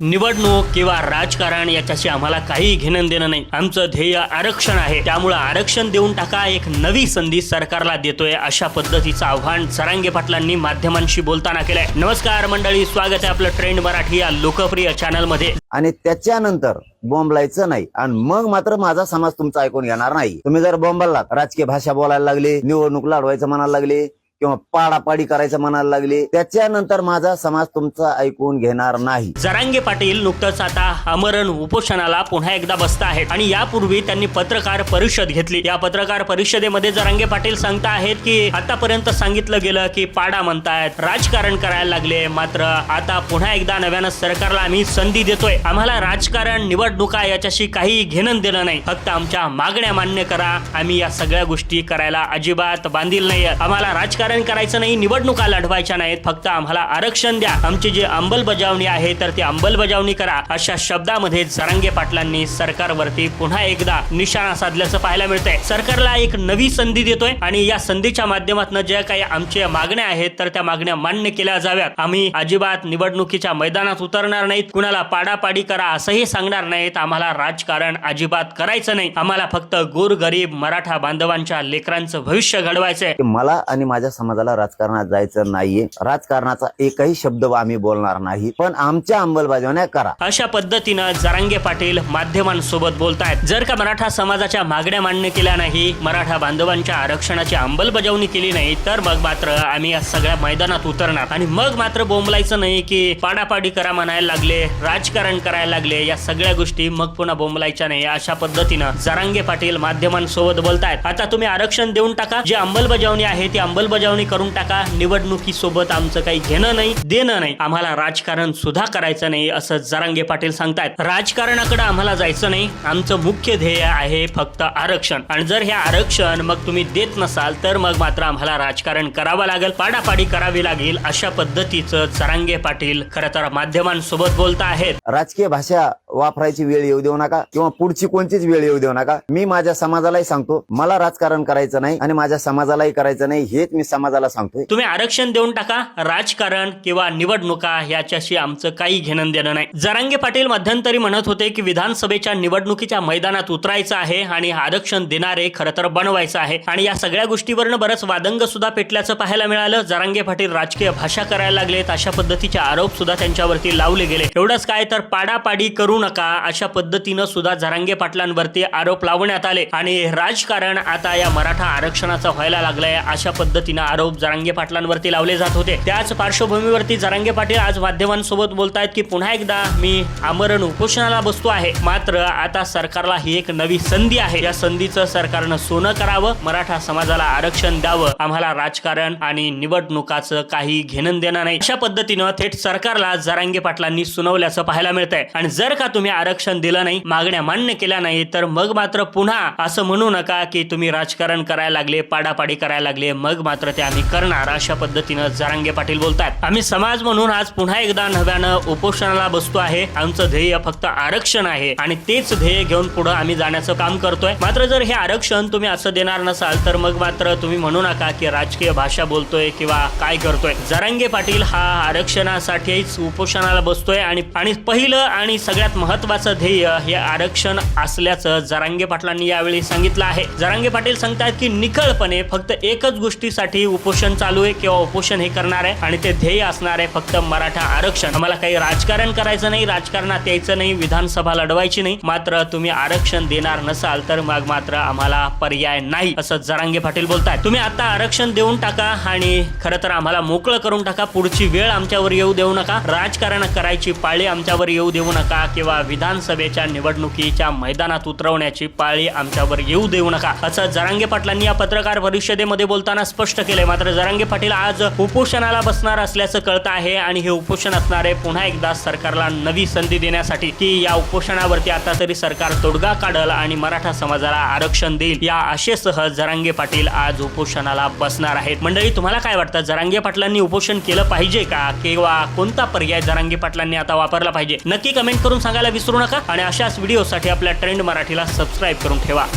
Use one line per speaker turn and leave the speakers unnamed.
निवडणूक किंवा राजकारण याच्याशी आम्हाला काही घेणं देणं नाही. आमचं ध्येय आरक्षण आहे. त्यामुळं आरक्षण देऊन टाका एक नवी संधी सरकारला देतोय अशा पद्धतीचं आव्हान सरांगे पाटलांनी माध्यमांशी बोलताना केलंय. नमस्कार मंडळी स्वागत आहे आपलं ट्रेंड मराठी या लोकप्रिय चॅनलमध्ये
आणि त्याच्यानंतर बोंबलायचं नाही. आणि मग मात्र माझा समाज तुमचा ऐकून घेणार नाही. तुम्ही जर बोंबललात राजकीय भाषा बोलायला लागली निवडणूक लढवायचं म्हणायला लागले किंवा पाडापाडी करायचं म्हणायला लागले त्याच्यानंतर माझा समाज तुमचा ऐकून घेणार नाही.
जरांगे पाटील नुकतंच आता अमरण उपोषणाला पुन्हा एकदा बसत आहेत. आणि यापूर्वी त्यांनी पत्रकार परिषद घेतली. या पत्रकार परिषदेमध्ये जरांगे पाटील सांगता आहेत की आतापर्यंत सांगितलं गेलं की पाडा म्हणतायत राजकारण करायला लागले. मात्र आता पुन्हा एकदा नव्यानं सरकारला आम्ही संधी देतोय. आम्हाला राजकारण निवडणुका याच्याशी काही घेणं देणं नाही. फक्त आमच्या मागण्या मान्य करा. आम्ही या सगळ्या गोष्टी करायला अजिबात बांधील नाही आम्हाला राजकारण करायचं नाही निवडणुका लढवायच्या नाहीत फक्त आम्हाला आरक्षण द्या. आमची जी अंमलबजावणी आहे तर ती अंमलबजावणी करा. अशा शब्दामध्ये जरांगे पाटलांनी सरकारवरती पुन्हा एकदा निशाणा साधल्याचं पाहायला मिळतंय. सरकारला एक नवी संधी देतोय आणि या संधीच्या माध्यमातून ज्या काही आमच्या मागण्या आहेत तर त्या मागण्या मान्य केल्या जाव्यात. आम्ही अजिबात निवडणुकीच्या मैदानात उतरणार नाहीत कुणाला पाडापाडी करा असंही सांगणार नाहीत. आम्हाला राजकारण अजिबात करायचं नाही. आम्हाला फक्त गोरगरीब मराठा बांधवांच्या लेकरांचं भविष्य घडवायचंय.
मला आणि माझ्या समाजाला राजकारणात जायचं नाहीये. राजकारणाचा एकही शब्द आम्ही बोलणार नाही. पण आमच्या अंमलबजावण्या करा.
अशा पद्धतीनं जरांगे पाटील माध्यमांसोबत बोलतायत. जर का मराठा समाजाच्या मागण्या मान्य केल्या नाही मराठा बांधवांच्या आरक्षणाची अंमलबजावणी केली नाही तर मग मात्र आम्ही या सगळ्या मैदानात उतरणार. आणि मग मात्र बोंबलायचं नाही की पाडापाडी करा म्हणायला लागले राजकारण करायला लागले या सगळ्या गोष्टी मग पुन्हा बोंबलायच्या नाही अशा पद्धतीनं जरांगे पाटील माध्यमांसोबत बोलतायत. आता तुम्ही आरक्षण देऊन टाका. जी अंमलबजावणी आहे ती अंमलबजावणी करून टाका. निवडणुकीसोबत आमचं काही घेणं नाही देणं नाही. आम्हाला राजकारण सुद्धा करायचं नाही असं जरांगे पाटील सांगतायत. राजकारणाकडे आम्हाला जायचं नाही. आमचं मुख्य ध्येय आहे फक्त आरक्षण. आणि जर हे आरक्षण मग तुम्ही देत नसाल तर मग मात्र आम्हाला राजकारण करावं लागेल. पाडापाडी करावी लागेल अशा पद्धतीचं जरांगे पाटील खरं तर माध्यमांसोबत बोलता आहेत.
राजकीय भाषा वापरायची वेळ येऊ देऊ नका किंवा पुढची कोणतीच वेळ येऊ देऊ नका. मी माझ्या समाजालाही सांगतो मला राजकारण करायचं नाही आणि माझ्या समाजालाही करायचं नाही हेच मी समाजाला सांगतोय.
तुम्ही आरक्षण देऊन टाका राजकारण किंवा निवडणुका याच्याशी आमचं काही घेणं देणं नाही. जरांगे पाटील मध्यंतरी म्हणत होते की विधानसभेच्या निवडणुकीच्या मैदानात उतरायचं आहे आणि आरक्षण देणारे खरं तर बनवायचं आहे. आणि या सगळ्या गोष्टीवरनं बरंच वादंग सुद्धा पेटल्याचं पाहायला मिळालं. जरांगे पाटील राजकीय भाषा करायला लागलेत अशा पद्धतीचे आरोप सुद्धा त्यांच्यावरती लावले गेले. एवढंच काय तर पाडापाडी करू नका अशा पद्धतीनं सुद्धा जरांगे पाटलांवरती आरोप लावण्यात आले. आणि राजकारण आता या मराठा आरक्षणाचं व्हायला लागलंय अशा पद्धतीनं आरोप जरांगे पाटलांवरती लावले जात होते. त्याच पार्श्वभूमीवरती जरांगे पाटील आज माध्यमांसोबत बोलतायत की पुन्हा एकदा मी आमरण उपोषणाला बसतो आहे. मात्र आता सरकारला ही एक नवी संधी आहे. या संधीचं सरकारनं सोनं करावं मराठा समाजाला आरक्षण द्यावं आम्हाला राजकारण आणि निवडणुकाचं काही घेणं देणं नाही. अशा पद्धतीनं थेट सरकारला जरांगे पाटलांनी सुनावल्याचं पाहायला मिळतंय. आणि जर का तुम्ही आरक्षण दिलं नाही मागण्या मान्य केल्या नाही तर मग मात्र पुन्हा असं म्हणू नका की तुम्ही राजकारण करायला लागले पाडापाडी करायला लागले मग मात्र ते आम्ही करणार अशा पद्धतीनं जारांगे पाटील बोलतात आम्ही समाज म्हणून आज पुन्हा एकदा नव्यानं उपोषणाला बसतो आहे. आमचं ध्येय फक्त आरक्षण आहे आणि तेच ध्येय घेऊन पुढे आम्ही जाण्याचं काम करतोय. मात्र जर हे आरक्षण तुम्ही असं देणार नसाल तर मग मात्र तुम्ही म्हणू नका की राजकीय भाषा बोलतोय किंवा काय करतोय. जरांगे पाटील हा आरक्षणासाठीच उपोषणाला बसतोय आणि आणि पहिलं आणि सगळ्यात महत्वाचं ध्येय हे आरक्षण असल्याचं जरांगे पाटलांनी यावेळी सांगितलं आहे. जरांगे पाटील सांगतात की निखळपणे फक्त एकच गोष्टीसाठी उपोषण चालू आहे किंवा उपोषण हे करणार आहे आणि ते ध्येय असणार आहे फक्त मराठा आरक्षण. आम्हाला काही राजकारण करायचं नाही राजकारणात यायचं नाही विधानसभा लढवायची नाही. मात्र तुम्ही आरक्षण देणार नसाल तर मग मात्र आम्हाला पर्याय नाही असं जरांगे पाटील बोलताय तुम्ही आता आरक्षण देऊन टाका आणि खरं तर आम्हाला मोकळं करून टाका. पुढची वेळ आमच्यावर येऊ देऊ नका. राजकारण करायची पाळी आमच्यावर येऊ देऊ नका किंवा विधानसभेच्या निवडणुकीच्या मैदानात उतरवण्याची पाळी आमच्यावर येऊ देऊ नका असं जरांगे पाटलांनी या पत्रकार परिषदेमध्ये बोलताना स्पष्ट केलंय. मात्र जरांगे पाटील आज उपोषणाला बसणार असल्याचं कळतं आहे आणि हे उपोषण असणारे पुन्हा एकदा सरकारला नवी संधी देण्यासाठी की या उपोषणावरती आता तरी सरकार तोडगा काढल आणि मराठा समाजाला आरक्षण देईल या आशेसह जरांगे पाटील आज उपोषणाला बसणार आहेत. मंडळी तुम्हाला काय वाटतं? जरांगे पाटलांनी उपोषण केलं पाहिजे का? किंवा कोणता पर्याय जरांगे पाटलांनी आता वापरला पाहिजे? नक्की कमेंट करून सांगायला विसरू नका आणि अशाच व्हिडिओसाठी आपल्या ट्रेंड मराठीला सबस्क्राईब करून ठेवा.